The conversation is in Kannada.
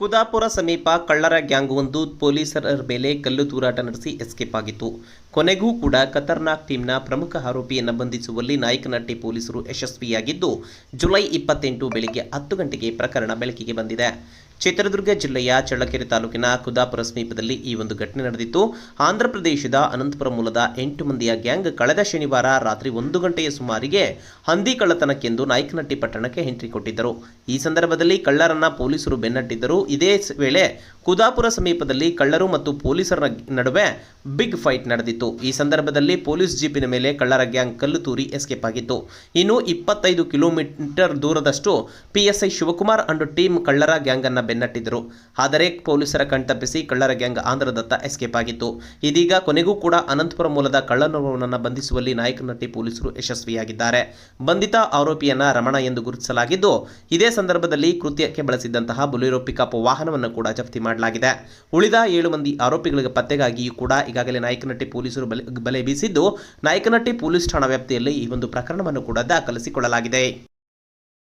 ಕುದಾಪುರ ಸಮೀಪ ಕಳ್ಳರ ಗ್ಯಾಂಗ್ ಒಂದು ಪೊಲೀಸರ ಮೇಲೆ ಕಲ್ಲು ತೂರಾಟ ನಡೆಸಿ ಎಸ್ಕೇಪ್ ಆಗಿತ್ತು. ಕೊನೆಗೂ ಕೂಡ ಖತರ್ನಾಕ್ ಟೀಮ್ನ ಪ್ರಮುಖ ಆರೋಪಿಯನ್ನು ಬಂಧಿಸುವಲ್ಲಿ ನಾಯಕನಟ್ಟಿ ಪೊಲೀಸರು ಯಶಸ್ವಿಯಾಗಿದ್ದು, ಜುಲೈ ಇಪ್ಪತ್ತೆಂಟು ಬೆಳಿಗ್ಗೆ ಹತ್ತು ಗಂಟೆಗೆ ಪ್ರಕರಣ ಬೆಳಕಿಗೆ ಬಂದಿದೆ. ಚಿತ್ರದುರ್ಗ ಜಿಲ್ಲೆಯ ಚಳ್ಳಕೆರೆ ತಾಲೂಕಿನ ಕುದಾಪುರ ಸಮೀಪದಲ್ಲಿ ಈ ಒಂದು ಘಟನೆ ನಡೆದಿತ್ತು. ಆಂಧ್ರಪ್ರದೇಶದ ಅನಂತಪುರ ಮೂಲದ ಎಂಟು ಮಂದಿಯ ಗ್ಯಾಂಗ್ ಕಳೆದ ಶನಿವಾರ ರಾತ್ರಿ ಒಂದು ಗಂಟೆಯ ಸುಮಾರಿಗೆ ಹಂದಿ ಕಳ್ಳತನಕ್ಕೆಂದು ನಾಯಕನಟ್ಟಿ ಪಟ್ಟಣಕ್ಕೆ ಎಂಟ್ರಿ ಕೊಟ್ಟಿದ್ದರು. ಈ ಸಂದರ್ಭದಲ್ಲಿ ಕಳ್ಳರನ್ನ ಪೊಲೀಸರು ಬೆನ್ನಟ್ಟಿದ್ದರು. ಇದೇ ವೇಳೆ ಕುದಾಪುರ ಸಮೀಪದಲ್ಲಿ ಕಳ್ಳರು ಮತ್ತು ಪೊಲೀಸರ ನಡುವೆ ಬಿಗ್ ಫೈಟ್ ನಡೆದಿತ್ತು. ಈ ಸಂದರ್ಭದಲ್ಲಿ ಪೊಲೀಸ್ ಜೀಪಿನ ಮೇಲೆ ಕಳ್ಳರ ಗ್ಯಾಂಗ್ ಕಲ್ಲು ತೂರಿ ಎಸ್ಕೇಪ್ ಆಗಿತ್ತು. ಇನ್ನು ಇಪ್ಪತ್ತೈದು ಕಿಲೋಮೀಟರ್ ದೂರದಷ್ಟು ಪಿಎಸ್ಐ ಶಿವಕುಮಾರ್ ಅಂಡ್ ಟೀಮ್ ಕಳ್ಳರ ಗ್ಯಾಂಗ್ ಅನ್ನ ಬೆನ್ನಟ್ಟಿದ್ದರು. ಆದರೆ ಪೊಲೀಸರ ಕಣ್ತಪ್ಪಿಸಿ ಕಳ್ಳರ ಗ್ಯಾಂಗ್ ಆಂಧ್ರದತ್ತ ಎಸ್ಕೇಪ್ ಆಗಿತ್ತು. ಇದೀಗ ಕೊನೆಗೂ ಕೂಡ ಅನಂತಪುರ ಮೂಲದ ಕಳ್ಳನೊಬ್ಬನನ್ನು ಬಂಧಿಸುವಲ್ಲಿ ನಾಯಕನಟ್ಟಿ ಪೊಲೀಸರು ಯಶಸ್ವಿಯಾಗಿದ್ದಾರೆ. ಬಂಧಿತ ಆರೋಪಿಯನ್ನ ರಮಣ ಎಂದು ಗುರುತಿಸಲಾಗಿದ್ದು, ಇದೇ ಸಂದರ್ಭದಲ್ಲಿ ಕೃತ್ಯಕ್ಕೆ ಬಳಸಿದ್ದಂತಹ ಬುಲೆರೋ ಪಿಕಪ್ ವಾಹನವನ್ನು ಕೂಡ ಜಪ್ತಿ ಮಾಡಲಾಗಿದೆ. ಉಳಿದ ಏಳು ಮಂದಿ ಆರೋಪಿಗಳಿಗೆ ಪತ್ತೆಗಾಗಿಯೂ ಕೂಡ ಈಗಾಗಲೇ ನಾಯಕನಟ್ಟಿ ಪೊಲೀಸರು ಬಲೆ ಬೀಸಿದ್ದು ನಾಯಕನಟ್ಟಿ ಪೊಲೀಸ್ ಠಾಣಾ ವ್ಯಾಪ್ತಿಯಲ್ಲಿ ಈ ಒಂದು ಪ್ರಕರಣವನ್ನು ಕೂಡ ದಾಖಲಿಸಿಕೊಳ್ಳಲಾಗಿದೆ.